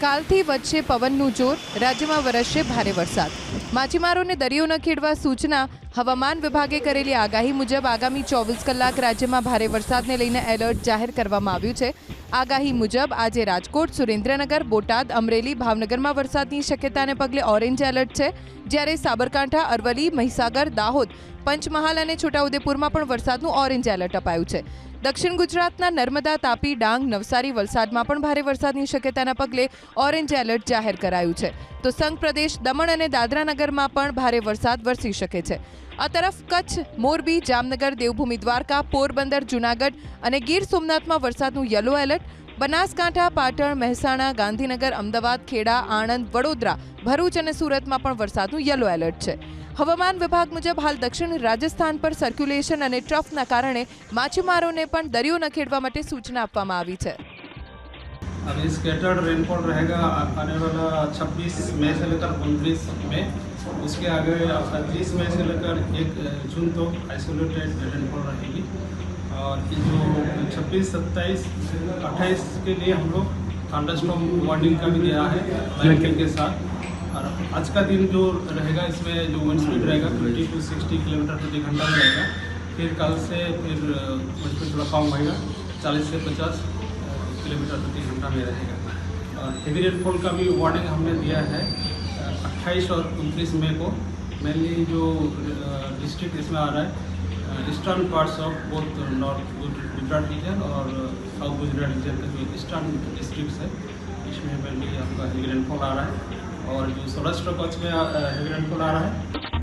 કાલથી વધશે પવનનું જોર રાજ્યમાં વરસશે ભારે વરસાદ. માછીમારોને દરિયો ન ખેડવા સૂચના હવામાન વિભાગે કરેલી આગાહી મુજબ આગામી ચોવીસ કલાક રાજ્યમાં ભારે વરસાદને લઈને એલર્ટ જાહેર કરવામાં આવ્યું છે. આગાહી મુજબ આજે રાજકોટ, સુરેન્દ્રનગર, બોટાદ, અમરેલી, ભાવનગરમાં વરસાદની શક્યતાને પગલે ઓરેન્જ એલર્ટ છે. જ્યારે સાબરકાંઠા અરવલી મહીસાગર, દાહોદ, પંચમહાલ અને છોટાઉદેપુરમાં પણ વરસાદનું ઓરેન્જ એલર્ટ અપાયું છે. દક્ષિણ ગુજરાતના નર્મદા, તાપી, ડાંગ, નવસારી વલસાડમાં પણ ભારે વરસાદની શક્યતાના પગલે ઓરેન્જ એલર્ટ જાહેર કરાયું છે. તો સંઘ પ્રદેશ દમણ અને દાદરાનગરમાં પણ ભારે વરસાદ વરસી શકે છે. આ તરફ કચ્છ મોરબી જામનગર દેવભૂમિ દ્વારકા પોરબંદર જૂનાગઢ અને ગીર સોમનાથમાં વરસાદનું યલો એલર્ટ બનાસકાંઠા પાટણ મહેસાણા ગાંધીનગર અમદાવાદ ખેડા આણંદ વડોદરા ભરૂચ અને સુરતમાં પણ વરસાદનું યલો એલર્ટ છે હવામાન વિભાગ મુજબ હાલ દક્ષિણ રાજસ્થાન પર સર્ક્યુલેશન અને ટ્રફના કારણે માછીમારોને પણ દરિયો ન ખેડવા માટે સૂચના આપવામાં આવી છે अभी स्केटर्ड रेनफॉल रहेगा आ- आने वाला 26 मई से लेकर 29 मई उसके आगे आपका तीस मई से लेकर एक जून तो आइसोलेटेड रेनफॉल रहेगी। और जो 26 सत्ताईस, अट्ठाईस के लिए हम लोग थंडरस्टॉर्म वार्निंग का भी दिया है लाइटनिंग के साथ। और आज का दिन जो रहेगा, इसमें जो विंड स्पीड रहेगा 50 टू 60 किलोमीटर प्रति घंटा रहेगा। फिर कल से फिर विंड स्पीड थोड़ा कम होएगा 40 से 50 किलोमीटर प्रति घंटा में रहेगा। और हेवी रेनफॉल का भी वार्निंग हमने दिया है। अट्ठाईस और उनतीस मई को मेनली जो डिस्ट्रिक्ट इसमें आ रहा है eastern parts of both north Gujarat region और साउथ गुजरात रीजन का जो ईस्टर्न डिस्ट्रिक्ट है, इसमें मेनली आपका हेवी रेनफॉल आ रहा है और जो सौराष्ट्र कच्छ में हेवी रेनफॉल आ रहा है।